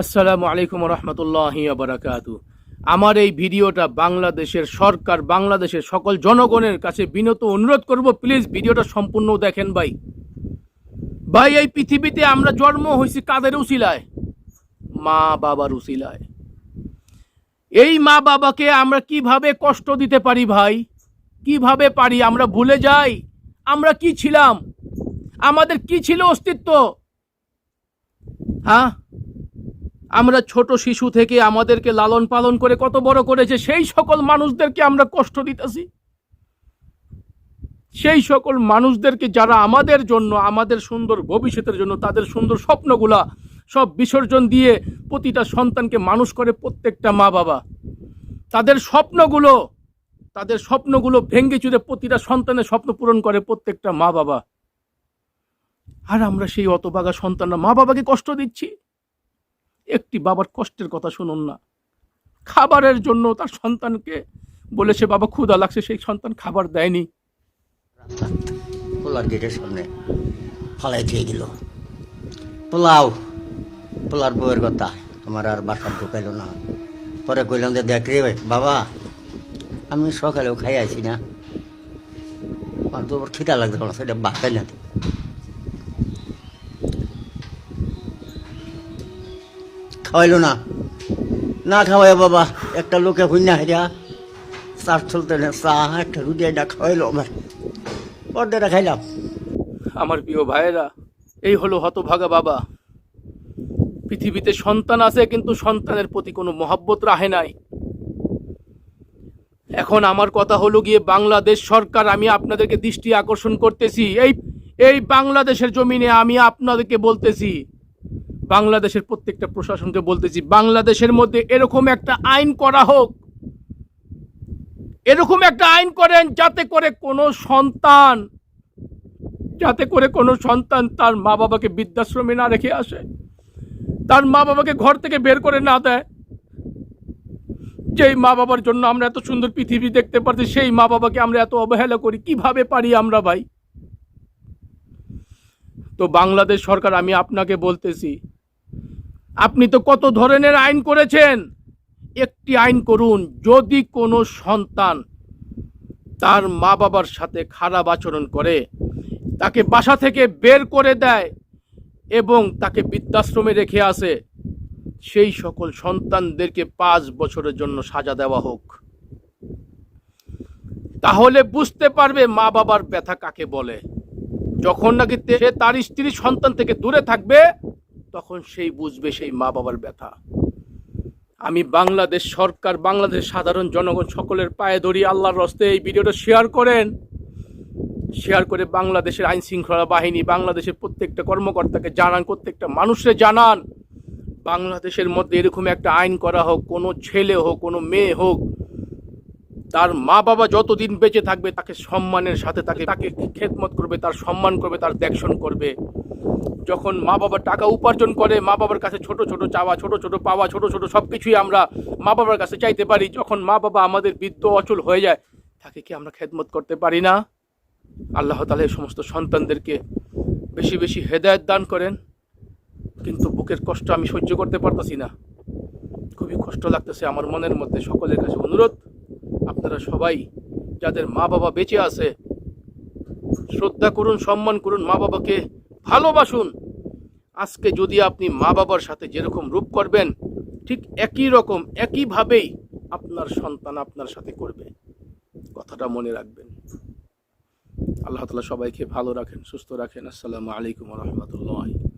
আসসালামু আলাইকুম রহমতুল্লাহ বারাকাত আমার এই ভিডিওটা বাংলাদেশের সরকার, বাংলাদেশের সকল জনগণের কাছে বিনত অনুরোধ করব, প্লিজ ভিডিওটা সম্পূর্ণ দেখেন ভাই। ভাই, এই পৃথিবীতে আমরা জন্ম হয়েছি কাদের উসিলায়? মা বাবার উসিলায়। এই মা বাবাকে আমরা কীভাবে কষ্ট দিতে পারি ভাই? কীভাবে পারি? আমরা ভুলে যাই। আমরা কি ছিলাম? আমাদের কি ছিল অস্তিত্ব? হ্যাঁ? আমরা ছোট শিশু থেকে আমাদেরকে লালন পালন করে কত বড় করেছে, সেই সকল মানুষদেরকে আমরা কষ্ট দিতেছি। সেই সকল মানুষদেরকে যারা আমাদের জন্য, আমাদের সুন্দর ভবিষ্যতের জন্য, তাদের সুন্দর স্বপ্নগুলা সব বিসর্জন দিয়ে প্রতিটা সন্তানকে মানুষ করে প্রত্যেকটা মা বাবা। তাদের স্বপ্নগুলো তাদের স্বপ্নগুলো ভেঙ্গে চুরে প্রতিটা সন্তানের স্বপ্ন পূরণ করে প্রত্যেকটা মা বাবা। আর আমরা সেই অতবাগা সন্তানরা মা বাবাকে কষ্ট দিচ্ছি। একটি বাবার কষ্টের কথা শুনুন না। খাবারের জন্য তার সন্তানকে বলেছে, বাবা, ক্ষুধা লাগছে, সেই সন্তান খাবার দেয়নি। পোলার গেটের সামনে ফালাই দিয়ে দিল। পোলাও, পোলার বউয়ের কথা, তোমার আর বাসার ঢুকাইল না। পরে কইলাম যে, দেখ রে বাবা, আমি সকালেও খাই আছি না। আমার তো খিদা লাগছে না সেটা বাসাই না খাওয়াইলো না। না খাওয়াই বাবা, একটা লোকে হুইনা হেরা চার চলতে না, চা একটা রুটি একটা খাওয়াইলো আমার। অর্ধেকটা খাইলাম। আমার প্রিয় ভাইয়েরা, এই হলো হতভাগা বাবা। পৃথিবীতে সন্তান আছে, কিন্তু সন্তানের প্রতি কোনো মহাব্বত রাহে নাই। এখন আমার কথা হলো গিয়ে বাংলাদেশ সরকার, আমি আপনাদেরকে দৃষ্টি আকর্ষণ করতেছি। এই এই বাংলাদেশের জমিনে আমি আপনাদেরকে বলতেছি বাংলাদেশের প্রত্যেকটা প্রশাসনকে বলতেছি, বাংলাদেশের মধ্যে এরকম একটা আইন করা হোক, এরকম একটা আইন করেন যাতে করে কোনো সন্তান, যাতে করে কোনো সন্তান তার মা বাবাকে বৃদ্ধাশ্রমে না রেখে আসে, তার মা বাবাকে ঘর থেকে বের করে না দেয়। যেই মা বাবার জন্য আমরা এত সুন্দর পৃথিবী দেখতে পারছি, সেই মা বাবাকে আমরা এত অবহেলা করি, কীভাবে পারি আমরা ভাই? তো বাংলাদেশ সরকার, আমি আপনাকে বলতেছি আপনি তো কত ধরনের আইন করেছেন? একটি আইন করুন, যদি কোনো সন্তান তার মা বাবার সাথে খারাপ আচরণ করে, তাকে বাসা থেকে বের করে দেয় এবং তাকে বৃদ্ধাশ্রমে রেখে আসে, সেই সকল সন্তানদেরকে পাঁচ বছরের জন্য সাজা দেওয়া হোক। তাহলে বুঝতে পারবে মা বাবার ব্যথা কাকে বলে। যখন নাকি সে তার স্ত্রী সন্তান থেকে দূরে থাকবে তখন সেই বুঝবে সেই মা বাবার ব্যথা। আমি বাংলাদেশ সরকার বাংলাদেশ সাধারণ জনগণ সকলের পায়ে ধরি আল্লাহর রস্তে এই ভিডিওটা শেয়ার করেন। শেয়ার করে বাংলাদেশের আইন শৃঙ্খলা বাহিনী, বাংলাদেশের প্রত্যেকটা কর্মকর্তাকে জানান, প্রত্যেকটা মানুষকে জানান, বাংলাদেশের মধ্যে এরকম একটা আইন করা হোক, কোনো ছেলে হোক, কোনো মেয়ে হোক, তার মা বাবা যতদিন বেঁচে থাকবে তাকে সম্মানের সাথে তাকে তাকে খেদমত করবে, তার সম্মান করবে, তার দেখশন করবে। যখন মা বাবা টাকা উপার্জন করে, মা বাবার কাছে ছোট ছোট চাওয়া, ছোট ছোট পাওয়া, ছোট ছোট সব কিছুই আমরা মা বাবার কাছে চাইতে পারি, যখন মা বাবা আমাদের বৃদ্ধ অচল হয়ে যায়, তাকে কি আমরা খেদমত করতে পারি না? আল্লাহ তালা এই সমস্ত সন্তানদেরকে বেশি বেশি হেদায়ত দান করেন, কিন্তু বুকের কষ্ট আমি সহ্য করতে পারতাছি না। খুবই কষ্ট লাগতেছে আমার মনের মধ্যে সকলের কাছে অনুরোধ। আপনারা সবাই যাদের মা বাবা বেঁচে আছে, শ্রদ্ধা করুন, সম্মান করুন মা বাবাকে। ভালোবাসুন। আজকে যদি আপনি মা বাবার সাথে যেরকম রূপ করবেন, ঠিক একই রকম, একইভাবেই আপনার সন্তান আপনার সাথে করবে। কথাটা মনে রাখবেন। আল্লাহ তালা সবাইকে ভালো রাখেন, সুস্থ রাখেন। আসসালামু আলাইকুম রহমতুল্লাহ।